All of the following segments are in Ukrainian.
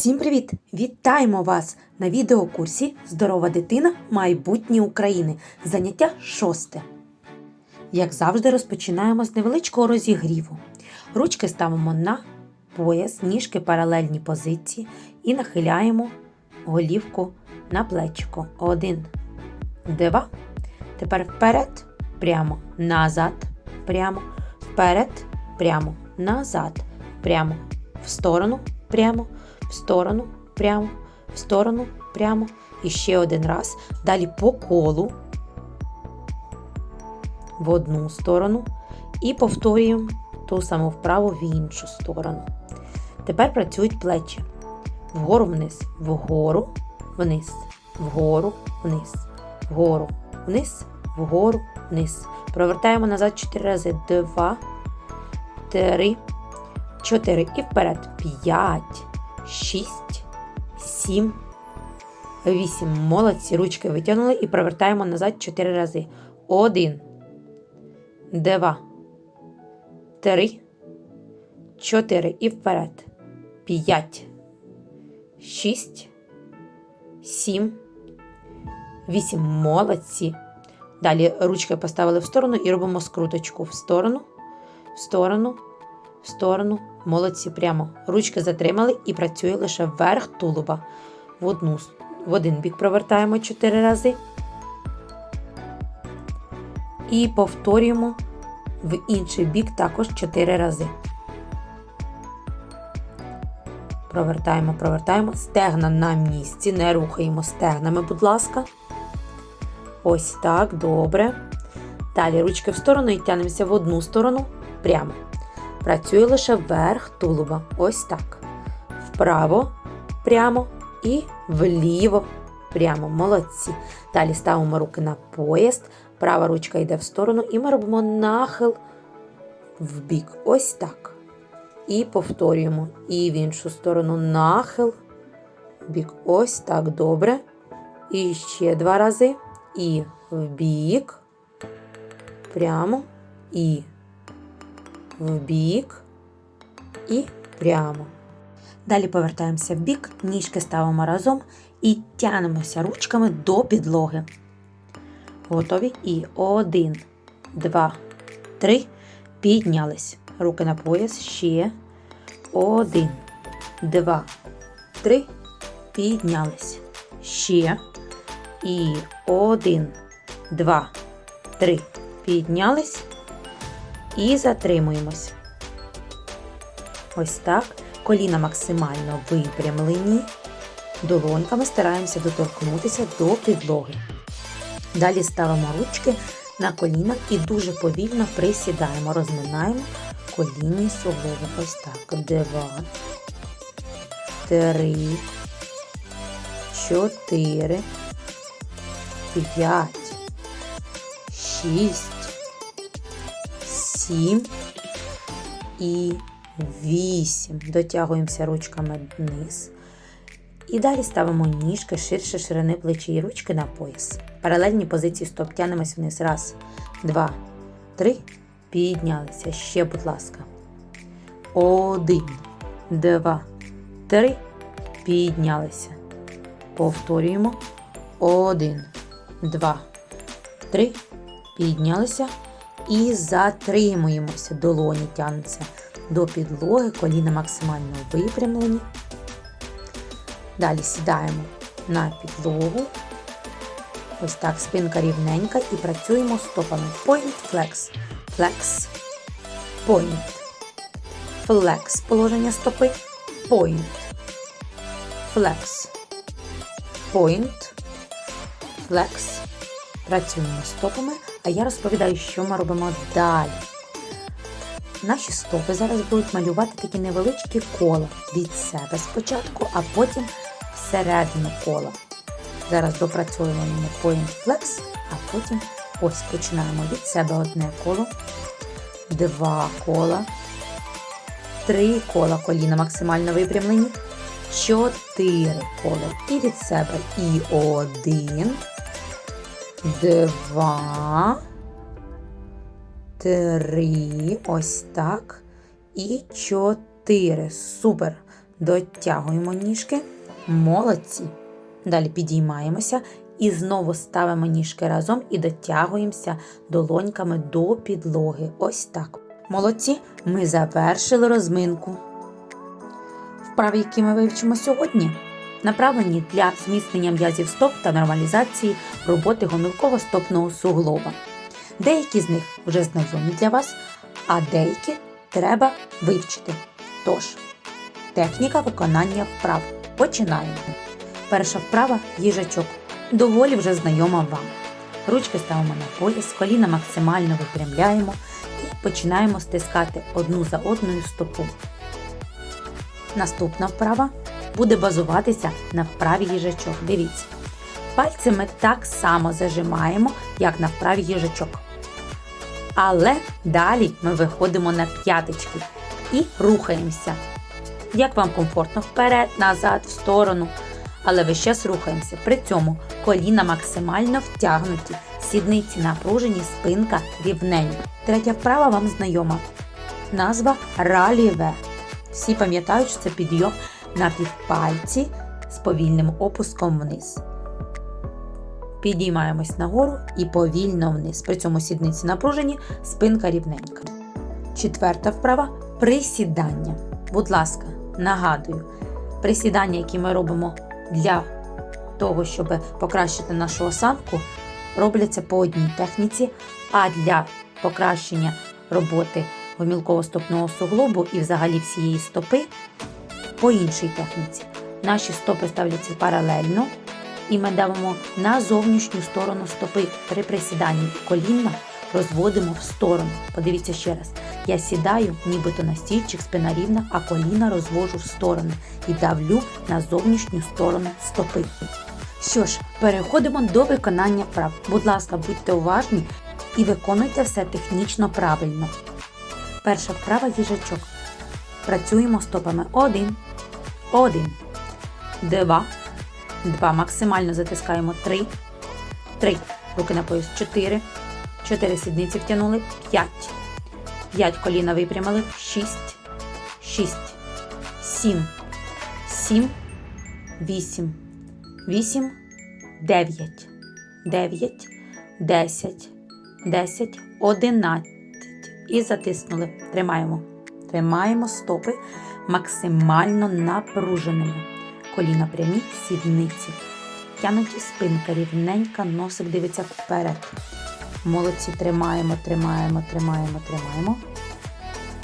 Всім привіт! Вітаємо вас на відеокурсі Здорова дитина майбутнє України. Заняття шосте. Як завжди, розпочинаємо з невеличкого розігріву. Ручки ставимо на пояс, ніжки паралельні позиції і нахиляємо голівку на плечико. Один, два. Тепер вперед, прямо, назад, прямо, вперед, прямо, назад, прямо, в сторону, прямо, в сторону, прямо, в сторону, прямо. І ще один раз. Далі по колу в одну сторону. І повторюємо ту саму вправу в іншу сторону. Тепер працюють плечі. Вгору вниз, вгору, вниз, вгору, вниз, вгору, вниз, вгору, вниз. Провертаємо назад 4 рази. 2, 3, 4. І вперед. 5, 6, 7, 8. Молодці. Ручки витягнули і провертаємо назад 4 рази. 1, 2, 3, 4. І вперед. 5, 6, 7, 8. Молодці. Далі ручки поставили в сторону і робимо скруточку в сторону, в сторону, в сторону. Молодці прямо. Ручки затримали і працює лише вверх тулуба. В, одну, в один бік провертаємо 4 рази. І повторюємо в інший бік також 4 рази. Провертаємо, провертаємо. Стегна на місці. Не рухаємо стегнами, будь ласка. Ось так, добре. Далі ручки в сторону і тянемося в одну сторону прямо. Працює лише верх тулуба. Ось так. Вправо, прямо і вліво. Прямо. Молодці. Далі ставимо руки на пояс. Права ручка йде в сторону, і ми робимо нахил в бік. Ось так. І повторюємо. І в іншу сторону нахил в бік. Ось так. Добре. І ще два рази. І в бік. Прямо. І в бік і прямо. Далі повертаємося в бік, ніжки ставимо разом і тянемося ручками до підлоги. Готові? І один, два, три. Піднялись. Руки на пояс. Ще. Один, два, три. Піднялись. Ще. І один, два, три. Піднялись. І затримуємось. Ось так. Коліна максимально випрямлені. Долоньками стараємося доторкнутися до підлоги. Далі ставимо ручки на коліна і дуже повільно присідаємо, розминаємо колінні суглоби. Ось так. Два, три, чотири, п'ять, шість сім і вісім. Дотягуємося ручками вниз. І далі ставимо ніжки ширше ширини плечі і ручки на пояс. Паралельні позиції стоп тянемось вниз. Раз, два, три. Піднялися. Ще, будь ласка. Один, два, три. Піднялися. Повторюємо. Один, два, три. Піднялися. І затримуємося. Долоні тягнуться до підлоги, коліна максимально випрямлені. Далі сідаємо на підлогу. Ось так, спинка рівненька і працюємо стопами. Point, flex, flex, point. Flex. Положення стопи. Point. Flex. Point. Flex. Працюємо стопами. А я розповідаю, що ми робимо далі. Наші стопи зараз будуть малювати такі невеличкі кола від себе спочатку, а потім всередину кола. Зараз допрацьовуємо Point Flex, а потім ось починаємо від себе одне коло, два кола, три кола коліна максимально випрямлені, чотири кола. І від себе і один два, три, ось так. І чотири. Супер. Дотягуємо ніжки. Молодці. Далі підіймаємося і знову ставимо ніжки разом і дотягуємося долоньками до підлоги. Ось так. Молодці, ми завершили розминку. Вправи, які ми вивчимо сьогодні, направлені для зміцнення м'язів стоп та нормалізації роботи гомілково стопного суглоба. Деякі з них вже знайомі для вас, а деякі треба вивчити. Тож, техніка виконання вправ. Починаємо. Перша вправа їжачок. Доволі вже знайома вам. Ручки ставимо на пояс, коліна максимально випрямляємо і починаємо стискати одну за одною стопу. Наступна вправа буде базуватися на вправі їжачок. Дивіться. Пальці ми так само зажимаємо, як на вправі їжачок. Але далі ми виходимо на п'яточки і рухаємося. Як вам комфортно вперед, назад, в сторону. Але весь час рухаємося. При цьому коліна максимально втягнуті, сідниці напружені, спинка рівненька. Третя вправа вам знайома. Назва раліве. Всі пам'ятають, що це підйом на півпальці з повільним опуском вниз. Підіймаємось нагору і повільно вниз. При цьому сідниці напружені, спинка рівненька. Четверта вправа присідання. Будь ласка, нагадую, присідання, які ми робимо для того, щоб покращити нашу осанку, робляться по одній техніці, а для покращення роботи гомілково-стопного суглобу і взагалі всієї стопи по іншій техніці. Наші стопи ставляться паралельно, і ми давимо на зовнішню сторону стопи при присіданні колінна розводимо в сторону. Подивіться ще раз. Я сідаю, нібито на стільчик, спина рівна, а коліна розвожу в сторону і давлю на зовнішню сторону стопи. Що ж, переходимо до виконання вправ. Будь ласка, будьте уважні і виконуйте все технічно правильно. Перша вправа їжачок. Працюємо стопами. Один. Один. Два. Два. Максимально затискаємо. Три. Три. Руки на пояс. Чотири. Чотири сідниці втягнули. П'ять. П'ять коліна випрямили. Шість. Шість. Сім. Сім. Вісім. Вісім. Дев'ять. Дев'ять. Десять. Десять. Одинадцять. І затиснули. Тримаємо. Тримаємо стопи максимально напруженими. Коліна прямі, сідниці. Тянуті спинка рівненька, носик дивиться вперед. Молодці тримаємо, тримаємо, тримаємо, тримаємо.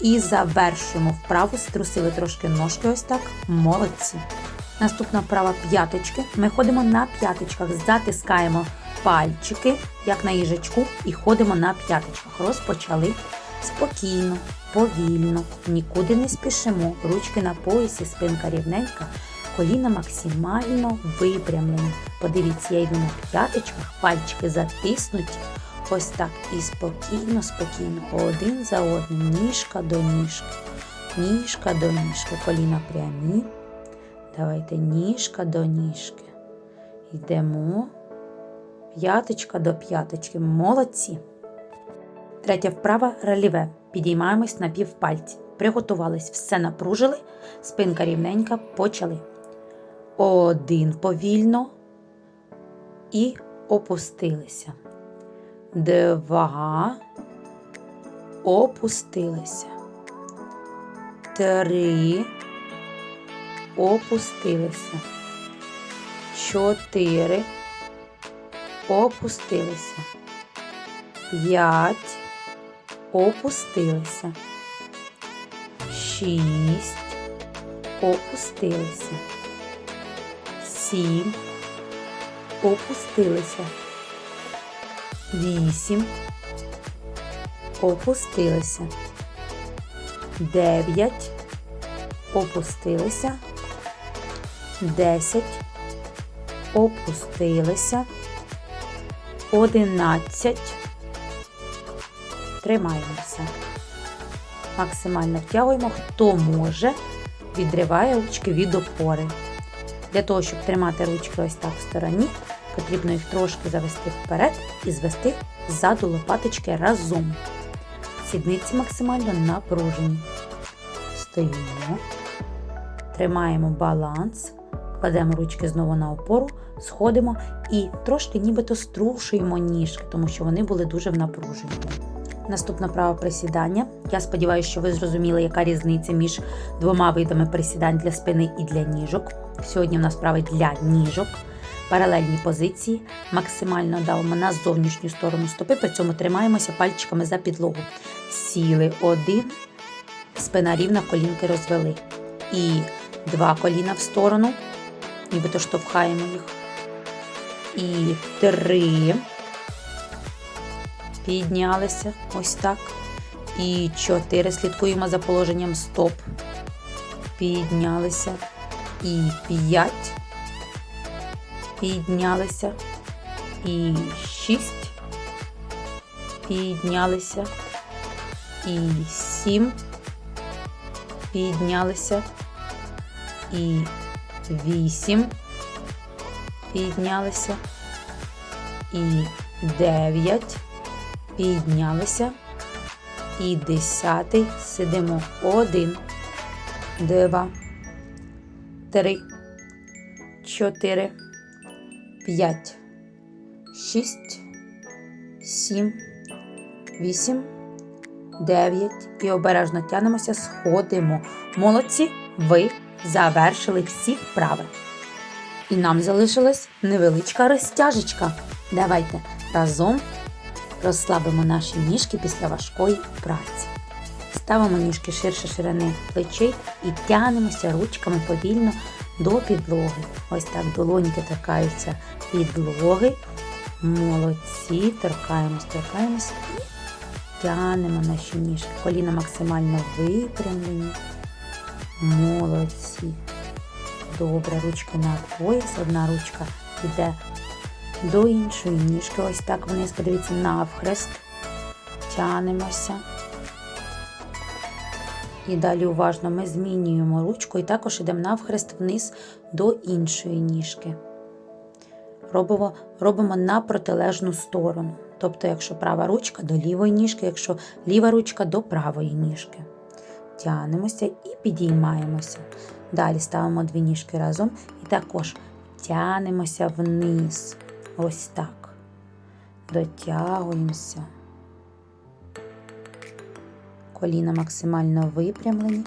І завершуємо вправу. Струсили трошки ножки ось так. Молодці. Наступна вправа п'яточки. Ми ходимо на п'яточках, затискаємо пальчики, як на їжачку, і ходимо на п'яточках. Розпочали спокійно, повільно, нікуди не спішимо. Ручки на поясі, спинка рівненька, коліна максимально випрямлені. Подивіться, я йду на п'яточках, пальчики затиснуті. Ось так. І спокійно, спокійно, один за одним, ніжка до ніжки, ніжка до ніжки, коліна прямі. Давайте ніжка до ніжки. Йдемо. П'яточка до п'яточки. Молодці. Третя вправа реліве. Підіймаємось на півпальці. Приготувались, все напружили. Спинка рівненька. Почали. Один повільно. І опустилися. Два. Опустилися. Три. Опустилися. Чотири. Опустилися. П'ять. Опустилися. Шість. Опустилися. Сім. Опустилися. Вісім. Опустилися. Дев'ять. Опустилися. Десять. Опустилися. Одинадцять. Тримаємося. Максимально втягуємо. Хто може, відриває ручки від опори. Для того, щоб тримати ручки ось так в стороні, потрібно їх трошки завести вперед і звести ззаду лопаточки разом. Сідниці максимально напружені. Стоїмо, тримаємо баланс, кладемо ручки знову на опору, сходимо і трошки нібито струшуємо ніжки, тому що вони були дуже в напруженні. Наступне право присідання. Я сподіваюся, що ви зрозуміли, яка різниця між двома видами присідань для спини і для ніжок. Сьогодні в нас вправи для ніжок. Паралельні позиції. Максимально давимо на зовнішню сторону стопи, при цьому тримаємося пальчиками за підлогу. Сіли один, спина рівна, колінки розвели. І два коліна в сторону, нібито штовхаємо їх. І три. Піднялися ось так. І чотири. Слідкуємо за положенням стоп. Піднялися. І п'ять. Піднялися. І шість. Піднялися. І сім. Піднялися. І вісім. Піднялися. І дев'ять. Піднялися. І десятий сидимо. Один, два, три, чотири, п'ять, шість, сім, вісім, дев'ять. І обережно тянемося, сходимо. Молодці, ви завершили всі вправи. І нам залишилась невеличка розтяжечка. Давайте разом розслабимо наші ніжки після важкої праці. Ставимо ніжки ширше ширини плечей і тянемося ручками повільно до підлоги. Ось так долоньки торкаються підлоги. Молодці, торкаємось, торкаємось і тянемо наші ніжки. Коліна максимально випрямлені. Молодці. Добре, ручки на пояс, одна ручка йде до іншої ніжки. Ось так вниз, подивіться, навхрест. Тянемося. І далі уважно ми змінюємо ручку і також йдемо навхрест вниз до іншої ніжки. Робимо, робимо на протилежну сторону. Тобто, якщо права ручка до лівої ніжки, якщо ліва ручка до правої ніжки. Тянемося і підіймаємося. Далі ставимо дві ніжки разом і також тянемося вниз. Ось так. Дотягуємося. Коліна максимально випрямлені.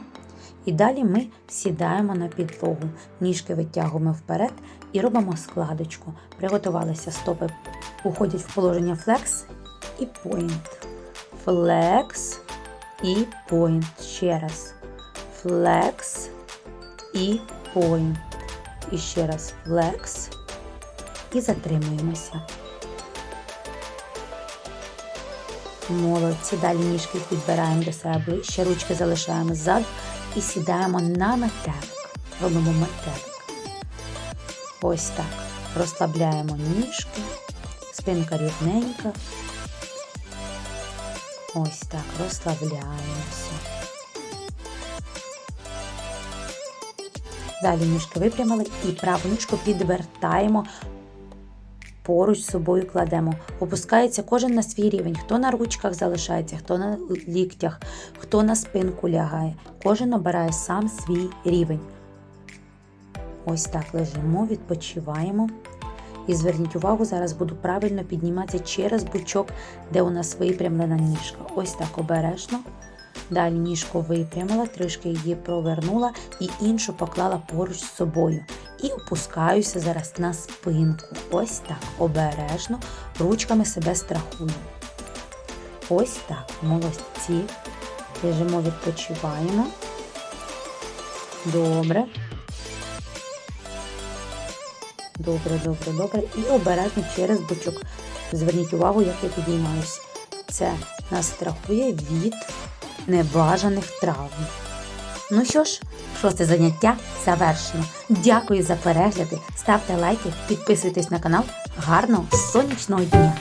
І далі ми сідаємо на підлогу. Ніжки витягуємо вперед і робимо складочку. Приготувалися стопи, уходять в положення флекс і point. Флекс і point. Ще раз. Флекс і point. І ще раз флекс. І затримуємося. Молодці. Далі ніжки підбираємо до себе ближче, ручки залишаємо ззаду і сідаємо на метелик. Робимо метелик. Ось так. Розслабляємо ніжки, спинка рівненька. Ось так, розслабляємося. Далі ніжки випрямили і праву ніжку підвертаємо поруч з собою кладемо. Опускається кожен на свій рівень. Хто на ручках залишається, хто на ліктях, хто на спинку лягає. Кожен обирає сам свій рівень. Ось так лежимо, відпочиваємо. І зверніть увагу, зараз буду правильно підніматися через бучок, де у нас випрямлена ніжка. Ось так обережно. Далі ніжку випрямила, трішки її провернула і іншу поклала поруч з собою. І опускаюся зараз на спинку. Ось так, обережно, ручками себе страхую. Ось так, молодці. Лежимо, відпочиваємо. Добре. Добре, добре, добре. І обережно через бочок. Зверніть увагу, як я підіймаюся. Це нас страхує від небажаних травм. Ну що ж, шосте заняття завершено. Дякую за перегляди, ставте лайки, підписуйтесь на канал. Гарного сонячного дня!